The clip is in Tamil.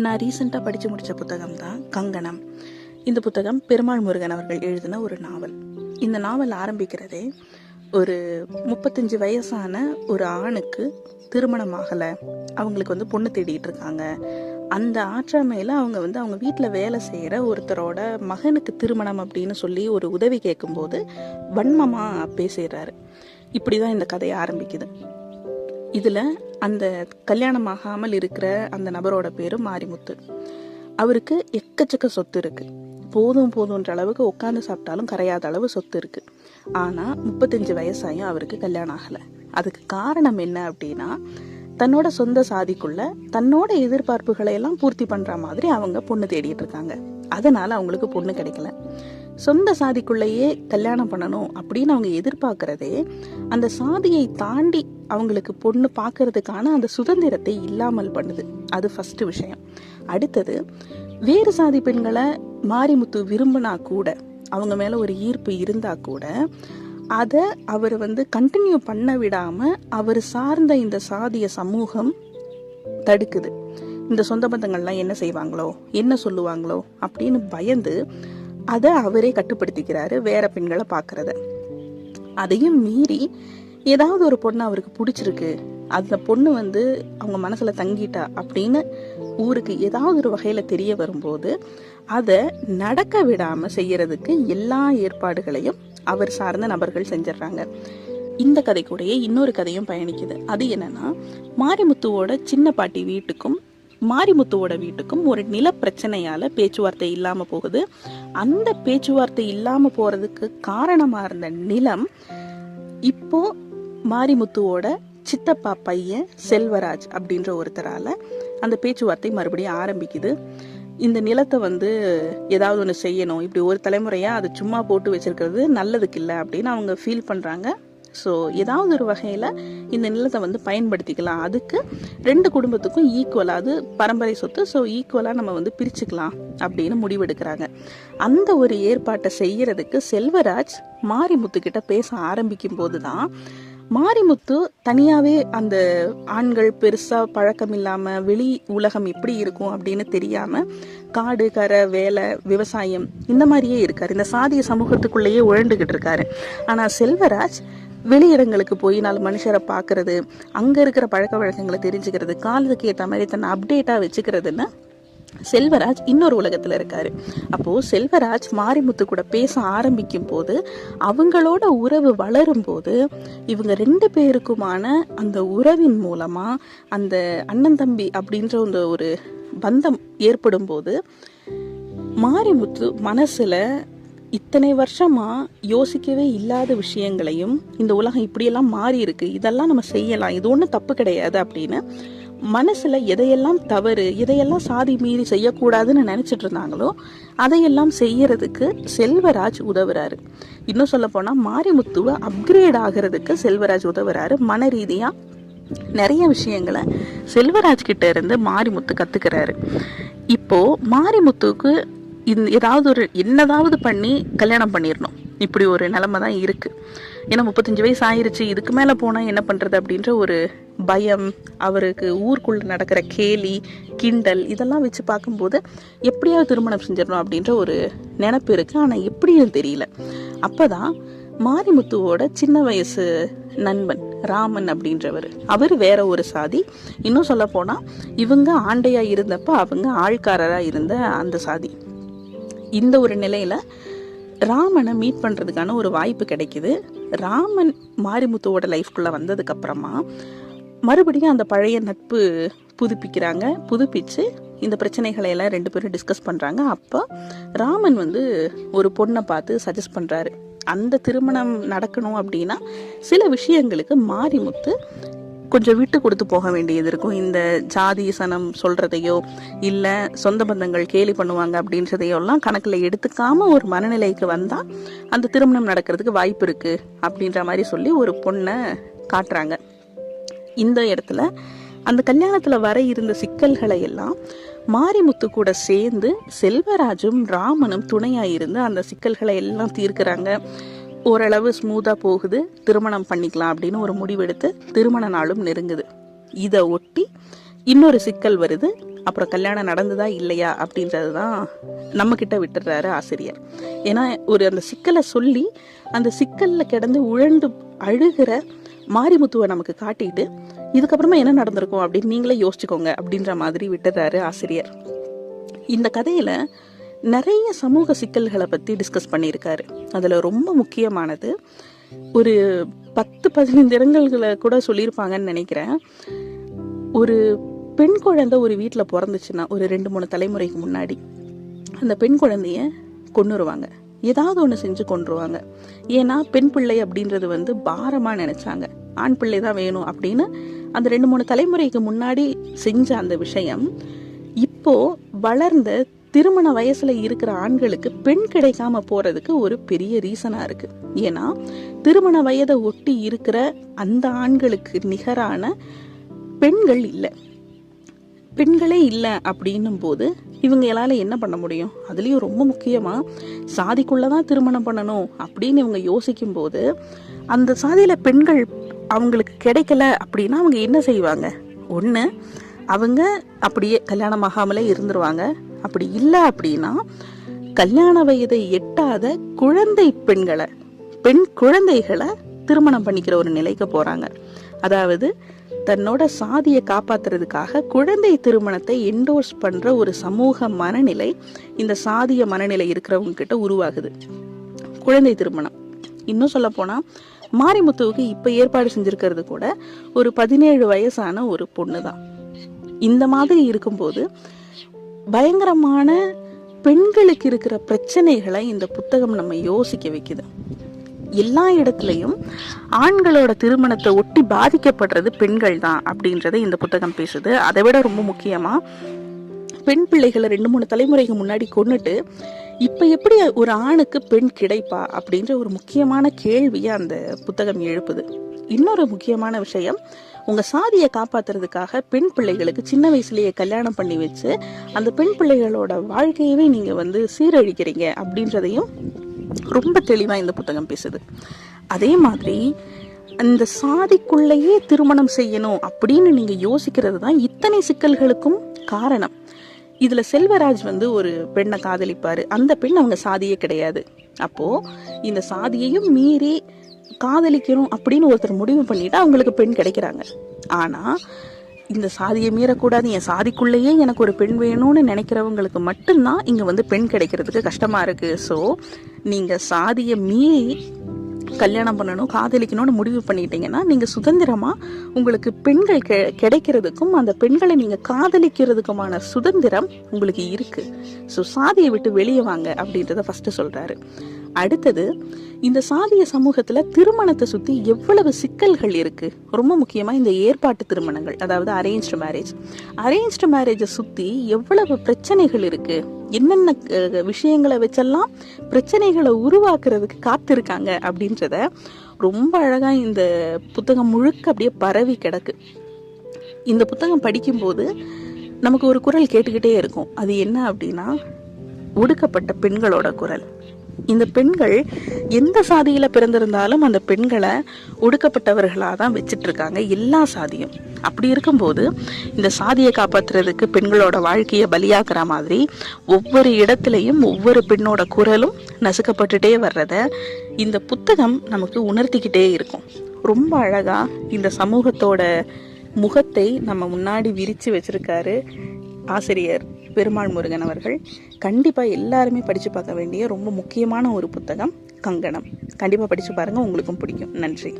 நான் ரீசெண்டாக படித்து முடித்த புத்தகம் தான் கங்கணம். இந்த புத்தகம் பெருமாள் முருகன் அவர்கள் எழுதின ஒரு நாவல். இந்த நாவல் ஆரம்பிக்கிறதே ஒரு முப்பத்தஞ்சு வயசான ஒரு ஆணுக்கு திருமணம் ஆகலை. அவங்களுக்கு வந்து பொண்ணு தேடிட்டு இருக்காங்க. அந்த ஆற்றாமையில் அவங்க வந்து அவங்க வீட்டில் வேலை செய்கிற ஒருத்தரோட மகனுக்கு திருமணம் அப்படின்னு சொல்லி ஒரு உதவி கேட்கும்போது வன்மமாக பேசிடுறாரு. இப்படி தான் இந்த கதையை ஆரம்பிக்குது. இதில் அந்த கல்யாணம் ஆகாமல் இருக்கிற அந்த நபரோட பேரு மாரிமுத்து. அவருக்கு எக்கச்சக்க சொத்து இருக்குது போதும் போதுன்ற அளவுக்கு உட்காந்து சாப்பிட்டாலும் கரையாத அளவு சொத்து இருக்குது ஆனால் முப்பத்தஞ்சு வயசாயும் அவருக்கு கல்யாணம் ஆகலை. அதுக்கு காரணம் என்ன அப்படின்னா தன்னோட சொந்த சாதிக்குள்ள தன்னோட எதிர்பார்ப்புகளை எல்லாம் பூர்த்தி பண்ணுற மாதிரி அவங்க பொண்ணு தேடிட்டு இருக்காங்க. அதனால அவங்களுக்கு பொண்ணு கிடைக்கல. சொந்த சாதிக்குள்ளேயே கல்யாணம் பண்ணணும் அப்படின்னு அவங்க எதிர்பார்க்கறதே அந்த சாதியை தாண்டி அவங்களுக்கு பொண்ணு பார்க்கறதுக்கான அந்த சுதந்திரத்தை இல்லாமல் பண்ணுது. அது ஃபர்ஸ்ட் விஷயம். அடுத்தது வேறு சாதி பெண்களை மாரிமுத்து விரும்பினா கூட அவங்க மேலே ஒரு ஈர்ப்பு இருந்தா கூட அதை அவர் வந்து கண்டினியூ பண்ண விடாமல் அவர் சார்ந்த இந்த சாதிய சமூகம் தடுக்குது. இந்த சொந்த பந்தங்கள்லாம் என்ன செய்வாங்களோ என்ன சொல்லுவாங்களோ அப்படின்னு பயந்து அதை அவரே கட்டுப்படுத்திக்கிறாரு வேற பெண்களை பார்க்கறத. அதையும் மீறி ஏதாவது ஒரு பொண்ணு அவருக்கு பிடிச்சிருக்கு. அந்த பொண்ணு வந்து அவங்க மனசுல தங்கிட்டா அப்படின்னு ஊருக்கு ஏதாவது ஒரு வகையில தெரிய வரும்போது அதை நடக்க விடாம செய்யறதுக்கு எல்லா ஏற்பாடுகளையும் அவர் சார்ந்த நபர்கள் செஞ்சிடுறாங்க. இந்த கதை கூடயே இன்னொரு கதையும் பயணிக்குது. அது என்னன்னா மாரிமுத்துவோட சின்ன பாட்டி வீட்டுக்கும் மாரிமுத்துவோட வீட்டுக்கும் ஒரு நில பிரச்சனையால பேச்சுவார்த்தை இல்லாம போகுது. அந்த பேச்சுவார்த்தை இல்லாம போறதுக்கு காரணமா இருந்த நிலம் இப்போ மாரிமுத்துவோட சித்தப்பா பையன் செல்வராஜ் அப்படின்ற ஒருத்தரால அந்த பேச்சுவார்த்தை மறுபடியும் ஆரம்பிக்குது. இந்த நிலத்தை வந்து ஏதாவது ஒன்று செய்யணும். இப்படி ஒரு தலைமுறையாக அதை சும்மா போட்டு வச்சிருக்கிறது நல்லதுக்கு இல்லை அப்படின்னு அவங்க ஃபீல் பண்ணுறாங்க ஸோ ஏதாவது ஒரு வகையில் இந்த நிலத்தை வந்து பயன்படுத்திக்கலாம். அதுக்கு ரெண்டு குடும்பத்துக்கும் ஈக்குவலாக அது பரம்பரை சொத்து ஸோ ஈக்குவலாக நம்ம வந்து பிரிச்சுக்கலாம் அப்படின்னு முடிவெடுக்கிறாங்க. அந்த ஒரு ஏற்பாட்டை செய்கிறதுக்கு செல்வராஜ் மாரிமுத்துக்கிட்ட பேச ஆரம்பிக்கும் போது தான் மாரிமுத்து தனியாகவே அந்த ஆண்கள் பெருசாக பழக்கம் இல்லாமல் வெளி உலகம் எப்படி இருக்கும் அப்படின்னு தெரியாமல் காடு கரை வேலை விவசாயம் இந்த மாதிரியே இருக்கார். இந்த சாதிய சமூகத்துக்குள்ளேயே உழண்டுகிட்டு இருக்காரு. ஆனால் செல்வராஜ் வெளியிடங்களுக்கு போய் நாலு மனுஷரை பார்க்கறது அங்கே இருக்கிற பழக்க வழக்கங்களை தெரிஞ்சுக்கிறது காலத்துக்கு ஏற்ற மாதிரி தன்னை அப்டேட்டாக வச்சுக்கிறதுன்னு செல்வராஜ் இன்னொரு உலகத்தில் இருக்காரு. அப்போது செல்வராஜ் மாரிமுத்து கூட பேச ஆரம்பிக்கும் போது அவங்களோட உறவு வளரும் போது இவங்க ரெண்டு பேருக்குமான அந்த உறவின் மூலமாக அந்த அண்ணன் தம்பி அப்படின்ற அந்த ஒரு பந்தம் ஏற்படும் போது மாரிமுத்து மனசில் இத்தனை வருஷமா யோசிக்கவே இல்லாத விஷயங்களையும் இந்த உலகம் இப்படியெல்லாம் மாறி இருக்கு இதெல்லாம் நம்ம செய்யலாம் இது ஒன்றும் தப்பு கிடையாது அப்படின்னு மனசுல எதையெல்லாம் தவறு எதையெல்லாம் சாதி மீறி செய்யக்கூடாதுன்னு நினைச்சிட்டு இருந்தாங்களோ அதையெல்லாம் செய்யறதுக்கு செல்வராஜ் உதவுறாரு. இன்னும் சொல்ல போனா மாரிமுத்துவை அப்கிரேட் ஆகிறதுக்கு செல்வராஜ் உதவுறாரு. மன ரீதியா நிறைய விஷயங்களை செல்வராஜ் கிட்ட இருந்து மாரிமுத்து கத்துக்கிறாரு. இப்போ மாரிமுத்துக்கு இந் ஏதாவது ஒரு என்னதாவது பண்ணி கல்யாணம் பண்ணிடணும் இப்படி ஒரு நிலமை தான் இருக்குது ஏன்னா முப்பத்தஞ்சு வயசு ஆயிடுச்சு இதுக்கு மேலே போனால் என்ன பண்ணுறது அப்படின்ற ஒரு பயம் அவருக்கு ஊருக்குள்ளே நடக்கிற கேலி கிண்டல் இதெல்லாம் வச்சு பார்க்கும்போது எப்படியாவது திருமணம் செஞ்சிடணும் அப்படின்ற ஒரு நினப்பு இருக்குது ஆனால் எப்படின்னு தெரியல. அப்போ தான் மாரிமுத்துவோட சின்ன வயசு நண்பன் ராமன் அப்படின்றவர். அவர் வேற ஒரு சாதி. இன்னும் சொல்ல போனால் இவங்க ஆண்டையாக இருந்தப்போ அவங்க ஆழ்காரராக இருந்த அந்த சாதி. இந்த ஒரு நிலையில் ராமனை மீட் பண்ணுறதுக்கான ஒரு வாய்ப்பு கிடைக்குது. ராமன் மாரிமுத்துவோட லைஃப்குள்ளே வந்ததுக்கப்புறமா மறுபடியும் அந்த பழைய நட்பு புதுப்பிக்கிறாங்க. புதுப்பிச்சு இந்த பிரச்சனைகளை எல்லாம் ரெண்டு பேரும் டிஸ்கஸ் பண்ணுறாங்க அப்போ ராமன் வந்து ஒரு பொண்ணை பார்த்து சஜஸ்ட் பண்ணுறாரு அந்த திருமணம் நடக்கணும் அப்படின்னா சில விஷயங்களுக்கு மாரிமுத்து கொஞ்சம் விட்டு கொடுத்து போக வேண்டியது இருக்கும். இந்த ஜாதி சனம் சொல்கிறதையோ இல்லை சொந்த பந்தங்கள் கேலி பண்ணுவாங்க அப்படின்றதையோ எல்லாம் எடுத்துக்காமல் ஒரு மனநிலைக்கு வந்தால் அந்த திருமணம் நடக்கிறதுக்கு வாய்ப்பு இருக்குது அப்படின்ற மாதிரி சொல்லி ஒரு பொண்ணை காட்டுறாங்க. இந்த இடத்துல அந்த கல்யாணத்தில் வர இருந்த சிக்கல்களை எல்லாம் மாரிமுத்து கூட சேர்ந்து செல்வராஜும் ராமனும் துணையாக இருந்து அந்த சிக்கல்களை எல்லாம் தீர்க்கிறாங்க. ஓரளவு ஸ்மூத்தாக போகுது. திருமணம் பண்ணிக்கலாம் அப்படின்னு ஒரு முடிவெடுத்து திருமண நாளும் நெருங்குது. இதை ஒட்டி இன்னொரு சிக்கல் வருது. அப்புறம் கல்யாணம் நடந்ததா இல்லையா அப்படின்றது தான் நம்மக்கிட்ட விட்டுறாரு ஆசிரியர். ஏன்னா ஒரு அந்த சிக்கலை சொல்லி அந்த சிக்கலில் கிடந்து உழண்டு அழுகிற மாரிமுத்துவை நமக்கு காட்டிட்டு இதுக்கப்புறமா என்ன நடந்திருக்கும் அப்படின்னு நீங்களே யோசிச்சுக்கோங்க அப்படின்ற மாதிரி விட்டுறாரு ஆசிரியர். இந்த கதையில் நிறைய சமூக சிக்கல்களை பற்றி டிஸ்கஸ் பண்ணியிருக்காரு. அதில் ரொம்ப முக்கியமானது ஒரு பத்து பதினைந்து இடங்கள்களை கூட சொல்லியிருப்பாங்கன்னு நினைக்கிறேன். ஒரு பெண் குழந்தை ஒரு வீட்டில் பிறந்துச்சுன்னா ஒரு ரெண்டு மூணு தலைமுறைக்கு முன்னாடி அந்த பெண் குழந்தைய கொண்டுருவாங்க ஏதாவது ஒன்று செஞ்சு கொண்டுருவாங்க ஏன்னா பெண் பிள்ளை அப்படின்றது வந்து பாரமாக நினச்சாங்க. ஆண் பிள்ளை தான் வேணும் அப்படின்னு அந்த ரெண்டு மூணு தலைமுறைக்கு முன்னாடி செஞ்ச அந்த விஷயம் இப்போ வளர்ந்த திருமண வயசுல இருக்கிற ஆண்களுக்கு பெண் கிடைக்காம போறதுக்கு ஒரு பெரிய ரீசனா இருக்கு. ஏன்னா திருமண வயதை ஒட்டி இருக்கிற அந்த ஆண்களுக்கு நிகரான பெண்கள் இல்லை. பெண்களே இல்லை அப்படின்னும் போது இவங்களால என்ன பண்ண முடியும்? அதுலேயும் ரொம்ப முக்கியமாக சாதிக்குள்ளே தான் திருமணம் பண்ணணும் அப்படின்னு இவங்க யோசிக்கும் போது அந்த சாதியில் பெண்கள் அவங்களுக்கு கிடைக்கல அப்படின்னா அவங்க என்ன செய்வாங்க? ஒன்று அவங்க அப்படியே கல்யாணம் ஆகாமலே இருந்துருவாங்க. அப்படி இல்லை அப்படின்னா கல்யாண வயதை எட்டாத குழந்தை பெண்களை பெண் குழந்தைகளை திருமணம் பண்ணிக்கிற ஒரு நிலைக்கு போறாங்க. அதாவது தன்னோட சாதியை காப்பாத்துறதுக்காக குழந்தை திருமணத்தை என்டோர்ஸ் பண்ற ஒரு சமூக மனநிலை இந்த சாதிய மனநிலை இருக்கிறவங்க கிட்ட உருவாகுது. குழந்தை திருமணம். இன்னும் சொல்ல போனா மாரிமுத்துவுக்கு இப்ப ஏற்பாடு செஞ்சிருக்கிறது கூட ஒரு பதினேழு வயசான ஒரு பொண்ணு தான் இந்த மாதிரி இருக்கும்போது பயங்கரமான பெண்களுக்கு இருக்கிற பிரச்சனைகளை இந்த புத்தகம் நம்ம யோசிக்க வைக்குது. எல்லா இடத்துலையும் ஆண்களோட திருமணத்தை ஒட்டி பாதிக்கப்படுறது பெண்கள் தான் அப்படின்றத இந்த புத்தகம் பேசுது. அதை விட ரொம்ப முக்கியமா பெண் பிள்ளைகளை ரெண்டு மூணு தலைமுறைக்கு முன்னாடி கொன்னுட்டு இப்ப எப்படி ஒரு ஆணுக்கு பெண் கிடைப்பா அப்படின்ற ஒரு முக்கியமான கேள்வியை அந்த புத்தகம் எழுப்புது. இன்னொரு முக்கியமான விஷயம் உங்க சாதியை காப்பாத்துறதுக்காக பெண் பிள்ளைகளுக்கு சின்ன வயசுலயே கல்யாணம் பண்ணி வச்சு அந்த பெண் பிள்ளைகளோட வாழ்க்கையவே நீங்க வந்து சீரழிக்கிறீங்க அப்படின்றதையும் ரொம்ப தெளிவா இந்த புத்தகம் பேசுது. அதே மாதிரி அந்த சாதிக்குள்ளேயே திருமணம் செய்யணும் அப்படின்னு நீங்க யோசிக்கிறது தான் இத்தனை சிக்கல்களுக்கும் காரணம். இதுல செல்வராஜ் வந்து ஒரு பெண்ணை காதலிப்பாரு. அந்த பெண் அவங்க சாதியே கிடையாது. அப்போ இந்த சாதியையும் மீறி காதலிக்கணும் அப்படின்னு ஒருத்தர் முடிவு பண்ணிட்டு அவங்களுக்கு பெண் கிடைக்கிறாங்க. ஆனால் இந்த சாதியை மீறக்கூடாது என் சாதிக்குள்ளேயே எனக்கு ஒரு பெண் வேணும்னு நினைக்கிறவங்களுக்கு மட்டும்தான் இங்கே வந்து பெண் கிடைக்கிறதுக்கு கஷ்டமாக இருக்குது ஸோ நீங்கள் சாதியை மீறி கல்யாணம் பண்ணணும் காதலிக்கணும்னு முடிவு பண்ணிட்டீங்கன்னா நீங்கள் சுதந்திரமாக உங்களுக்கு பெண்கள் கெ- கிடைக்கிறதுக்கும் அந்த பெண்களை நீங்கள் காதலிக்கிறதுக்குமான சுதந்திரம் உங்களுக்கு இருக்குது ஸோ சாதியை விட்டு வெளியே வாங்க அப்படின்றத ஃபஸ்ட்டு சொல்கிறாரு அடுத்தது இந்த சாதிய சமூகத்துல திருமணத்தை சுத்தி எவ்வளவு சிக்கல்கள் இருக்கு? ரொம்ப முக்கியமா இந்த ஏற்பாட்டு திருமணங்கள் அதாவது அரேஞ்ச்டு மேரேஜ் அரேஞ்ச்டு மேரேஜை சுத்தி எவ்வளவு பிரச்சனைகள் இருக்கு? என்னென்ன விஷயங்களை வச்செல்லாம் பிரச்சனைகளை உருவாக்குறதுக்கு காத்திருக்காங்க அப்படின்றத ரொம்ப அழகா இந்த புத்தகம் முழுக்க அப்படியே பரவி கிடக்கு. இந்த புத்தகம் படிக்கும்போது நமக்கு ஒரு குரல் கேட்டுக்கிட்டே இருக்கும். அது என்ன அப்படின்னா ஒடுக்கப்பட்ட பெண்களோட குரல். இந்த பெண்கள் எந்த சாதியில் பிறந்திருந்தாலும் அந்த பெண்களை ஒடுக்கப்பட்டவர்களாக தான் வச்சிட்ருக்காங்க எல்லா சாதியும். அப்படி இருக்கும்போது இந்த சாதியை காப்பாத்துறதுக்கு பெண்களோட வாழ்க்கையை பலியாக்குற மாதிரி ஒவ்வொரு இடத்துலையும் ஒவ்வொரு பெண்ணோட குரலும் நசுக்கப்பட்டுட்டே வர்றத இந்த புத்தகம் நமக்கு உணர்த்திக்கிட்டே இருக்கும். ரொம்ப அழகாக இந்த சமூகத்தோட முகத்தை நம்ம முன்னாடி விரித்து வச்சிருக்காரு ஆசிரியர் பெருமாள் முருகன் அவர்கள் கண்டிப்பாக எல்லாருமே படித்து பார்க்க வேண்டிய ரொம்ப முக்கியமான ஒரு புத்தகம் கங்கணம். கண்டிப்பாக படித்து பாருங்கள் உங்களுக்கும் பிடிக்கும். நன்றி.